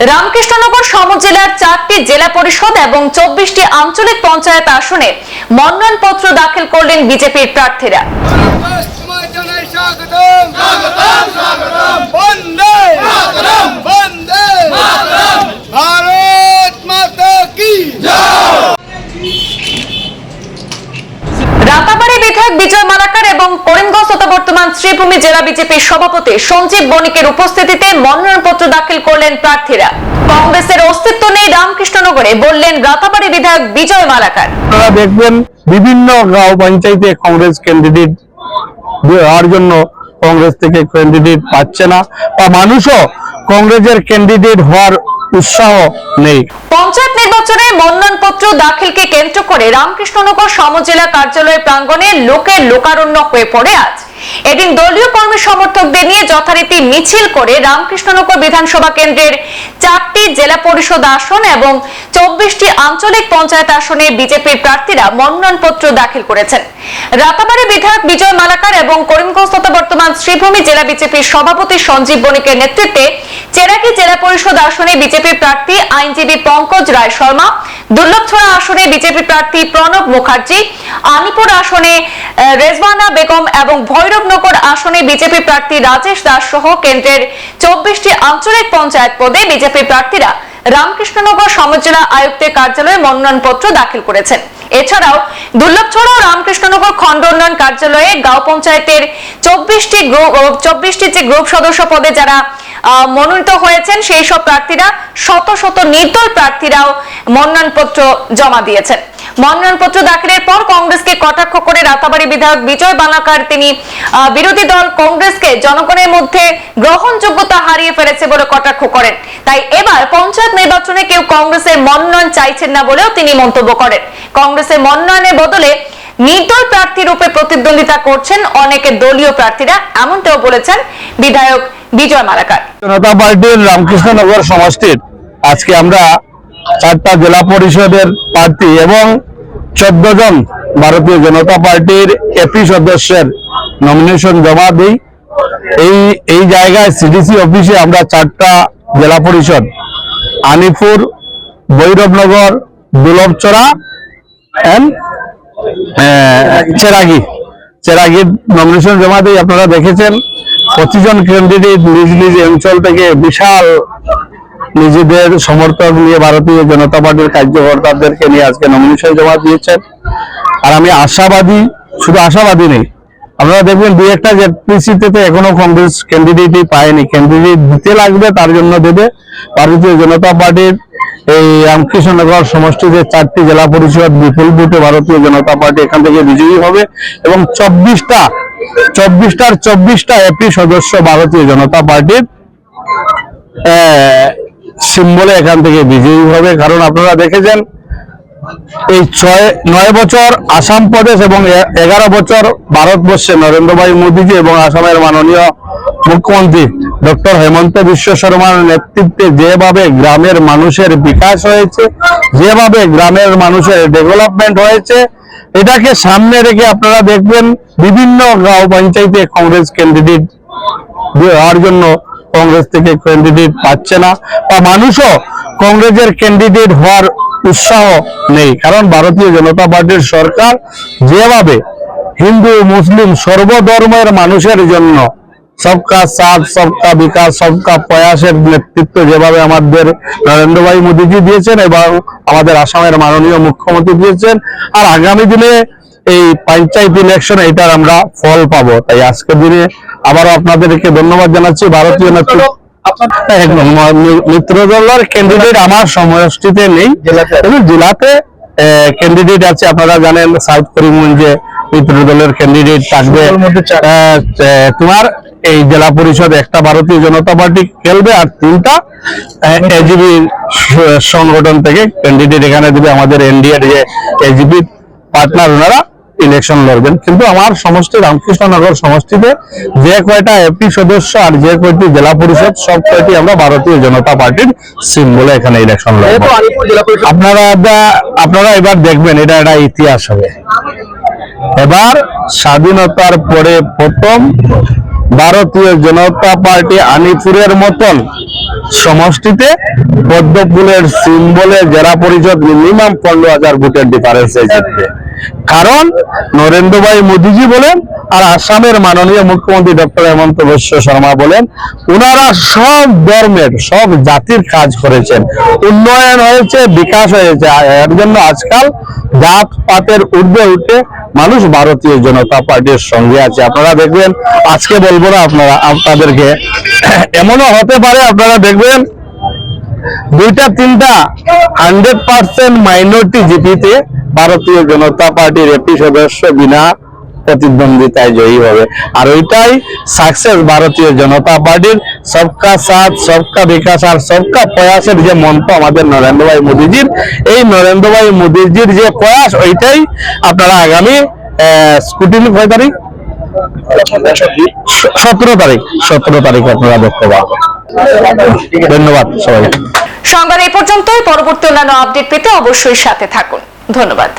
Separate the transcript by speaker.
Speaker 1: রামকৃষ্ণনগর সমজেলার চারটি জেলা পরিষদ এবং চব্বিশটি আঞ্চলিক পঞ্চায়েত আসনে মনোনয়নপত্র দাখিল করলেন বিজেপির প্রার্থীরা। রাতাবাড়ি বিধায়ক বিজয় মালাকার এবং শ্রীভূমি জেলা বিজেপির সভাপতি সঞ্জীব বণিকের উপস্থিতিতে মনোনয়নপত্র দাখিল করলেন প্রার্থীরা। কংগ্রেসের অস্তিত্ব নেই রামকৃষ্ণনগরে বললেন রাতাবাড়ি বিধায়ক বিজয় মালাকার।
Speaker 2: আপনারা দেখবেন বিভিন্ন গাঁও পঞ্চায়েতে কংগ্রেস ক্যান্ডিডেট হওয়ার জন্য কংগ্রেস থেকে ক্যান্ডিডেট পাচ্ছে না বা মানুষও কংগ্রেসের ক্যান্ডিডেট হওয়ার উৎসাহ নেই।
Speaker 1: পঞ্চায়েত নির্বাচনে মনোনয়নপত্র দাখিলকে কেন্দ্র করে রামকৃষ্ণনগর সমজেলা কার্যালয় প্রাঙ্গণে লোকের লোকারণ্য হয়ে পড়ে আজ। এদিন দলীয় কর্মী সমর্থকদের নিয়ে যথারীতি মিছিল করে রামকৃষ্ণনগর বিধানসভা কেন্দ্রের চারটি জেলা পরিষদ আসন এবং চব্বিশটি আঞ্চলিক পঞ্চায়েত আসনে বিজেপির প্রার্থীরা মনোনয়নপত্র দাখিল করেছেন। রাতাবাড়ি বিধায়ক বিজয় মালাকার এবং করিমগঞ্জ তথা বর্তমান শ্রীভূমি জেলা বিজেপির সভাপতি সঞ্জীব বণিকের নেতৃত্বে চেরাকি জেলা পরিষদ আসনে বিজেপি প্রার্থী আইনজীবী পঙ্কজ রায় শর্মা, দুর্লভছড়া আসনে বিজেপি প্রার্থী প্রণব মুখার্জি আনিপুর আসনে রেজওয়ানা বেগম এবং ভৈরবনগর আসনে বিজেপি প্রার্থী রাজেশ দাস সহ কেন্দ্রের চব্বিশটি আঞ্চলিক পঞ্চায়েত পদে বিজেপি প্রার্থীরা রামকৃষ্ণনগর সমজেলা আয়ুক্তের কার্যালয়ে মনোনয়নপত্র দাখিল করেছেন। এছাড়াও দুর্লভছড়া ও রামকৃষ্ণনগর খণ্ড উন্নয়ন কার্যালয়ে গাঁও পঞ্চায়েতের চব্বিশটি গ্রুপ চব্বিশটি যে গ্রুপ সদস্য পদে যারা মনোনীত হয়েছেন, সেই সব প্রার্থীরা শত শত নির্দল প্রার্থীরাও মনোনয়নপত্র জমা দিয়েছেন। মনোনয়নপত্র দাখিলের পর কংগ্রেসকে কটাক্ষ করে রাতাবাড়ি বিধায়ক বিজয় বালাকার তিনি বিরোধী দল কংগ্রেসকে জনগণের মধ্যে গ্রহণযোগ্যতা হারিয়ে ফেলেছে বলে কটাক্ষ করেন। তাই এবার পঞ্চায়েত নির্বাচনে কেউ কংগ্রেসের মনোনয়ন চাইছেন না বলেও তিনি মন্তব্য করেন। কংগ্রেসের মনোনয়নের বদলে নির্দল প্রার্থী রূপে প্রতিদ্বন্দ্বিতা করছেন অনেকে দলীয় প্রার্থীরা, এমনটাও বলেছেন বিধায়ক বিজয় মালাকার।
Speaker 2: জনতা পার্টির রামকৃষ্ণনগর সমষ্টির, আজকে আমরা চারটা জেলা পরিষদের প্রার্থী এবং চোদ্দ জন ভারতীয় জনতা পার্টির এপি সদস্যের নমিনেশন জমা দিই। এই এই জায়গায় সিডিসি অফিসে আমরা চারটা জেলা পরিষদ, আনিপুর, ভৈরবনগর দুলভচড়া এন্ড চেরাগি। চেরাগির নমিনেশন জমা দিয়ে আপনারা দেখেছেন পঁচিশজন ক্যান্ডিডেট নিজ নিজ অঞ্চল থেকে বিশাল নিজেদের সমর্থক নিয়ে ভারতীয় জনতা পার্টির কার্যকর্তাদেরকে নিয়ে আজকে নমিনেশন জমা দিয়েছেন। আর আমি আশাবাদী, শুধু আশাবাদী নেই, আপনারা দেখবেন দুই একটা জেপিসিতে এখনও কংগ্রেস ক্যান্ডিডেটই পায়নি। ক্যান্ডিডেট দিতে লাগবে, তার জন্য দেবে। ভারতীয় জনতা পার্টির এই রামকৃষ্ণনগর সমষ্টিতে চারটি জেলা পরিষদ বিপুল ভোটে ভারতীয় জনতা পার্টি এখান থেকে বিজয়ী হবে এবং চব্বিশটা, চব্বিশটার চব্বিশটা এপি সদস্য ভারতীয় জনতা পার্টির সিম্বলে এখান থেকে বিজয়ী হবে। কারণ আপনারা দেখেছেন, এই ছয়, নয় বছর আসাম প্রদেশ এবং এগারো বছর ভারতবর্ষে নরেন্দ্র ভাই মোদীজি এবং আসামের মাননীয় মুখ্যমন্ত্রী ডক্টর হেমন্ত বিশ্ব শর্মার নেতৃত্বে যেভাবে গ্রামের মানুষের বিকাশ হয়েছে, যেভাবে গ্রামের মানুষের ডেভেলপমেন্ট হয়েছে, এটাকে সামনে রেখে আপনারা দেখবেন বিভিন্ন গ্রাম পঞ্চায়েতে কংগ্রেস ক্যান্ডিডেট হওয়ার জন্য কংগ্রেস থেকে ক্যান্ডিডেট পাচ্ছে না বা মানুষও কংগ্রেসের ক্যান্ডিডেট হওয়ার উৎসাহ নেই। কারণ ভারতীয় জনতা পার্টির সরকার যেভাবে হিন্দু, মুসলিম সর্বধর্মের মানুষের জন্য সবকা সাথ, সবকা বিকাশ, সবকা প্রয়াসের নেতৃত্ব যেভাবে আমাদের নরেন্দ্র ভাই মোদীজি দিয়েছেন এবং আমাদের আসামের মাননীয় মুখ্যমন্ত্রী দিয়েছেন, আর আগামী দিনে এই পঞ্চায়েত ইলেকশন এটার আমরা ফল পাবো। তাই আজকের দিনে আবারও আপনাদেরকে ধন্যবাদ জানাচ্ছি। ভারতীয় নেতৃত্ব মি- মিত্র দলের ক্যান্ডিডেট আমার সমষ্টিতে নেই। কিন্তু জেলাতে ক্যান্ডিডেট আছে। আপনারা জানেন সাউথ করিমগঞ্জে মিত্র দলের ক্যান্ডিডেট থাকবে তোমার এই জেলা পরিষদ একটা ভারতীয় জনতা পার্টি খেলবে আর তিনটা এজিবি সংগঠন থেকে ক্যান্ডিডেট এখানে দিবে। আমাদের এনডিএর যে এজিবি পার্টনার ওনারা। ইলেকশন লড়বেন। কিন্তু আমার সমষ্টি রামকৃষ্ণনগর সমষ্টিতে যে কয়টা এপি সদস্য আর যে কয়টি জেলা পরিষদ সব কয়টি আমরা ভারতীয় জনতা পার্টির সিম্বলে এখানে ইলেকশন লড়বো। আপনারা আপনারা এবার দেখবেন এটা একটা ইতিহাস হবে। এবার স্বাধীনতার পরে প্রথম ভারতীয় জনতা পার্টি আনিপুরের মতন সমষ্টিতে পদ্মফুলের সিম্বলে জেলা পরিষদ মিনিমাম পনেরো হাজার ভোটের ডিফারেন্সে জিতবে। কারণ নরেন্দ্র ভাই মোদীজি বলেন আর আসামের মাননীয় মুখ্যমন্ত্রী ডক্টর হেমন্ত বিশ্ব শর্মা বলেন ওনারা সব ধর্মের, সব জাতির কাজ করেছেন। উন্নয়ন হয়েছে, বিকাশ হয়েছে। এর জন্য আজকাল জাত পাতের ঊর্ধ্বে উঠে মানুষ ভারতীয় জনতা পার্টির সঙ্গে আছে। আপনারা দেখবেন, আজকে বলব না আপনারা, আপনাদেরকে। এমনও হতে পারে আপনারা দেখবেন, দুইটা, তিনটা হান্ড্রেড পার্সেন্ট মাইনরিটি জিপিতে ভারতীয় জনতা পার্টির একটি সদস্য বিনা প্রতিদ্বন্দ্বিতায় জয়ী হবে। আর ওইটাই সাকসেস ভারতীয় জনতা পার্টির। সবকা সাথ, সবকা বিকাশ আর সবকা প্রয়াসের যে মন্ত্র আমাদের নরেন্দ্র ভাই মোদীজির, এই নরেন্দ্র ভাই মোদীজির যে প্রয়াস, ওইটাই আপনারা আগামী স্কুটিনি কয় তারিখ? সতেরো তারিখ। সতেরো তারিখ আপনারা দেখতে পাবেন ধন্যবাদ সবাই
Speaker 1: সংবাদ এই পর্যন্তই। পরবর্তী অন্যান্য আপডেট পেতে অবশ্যই সাথে থাকুন। ধন্যবাদ।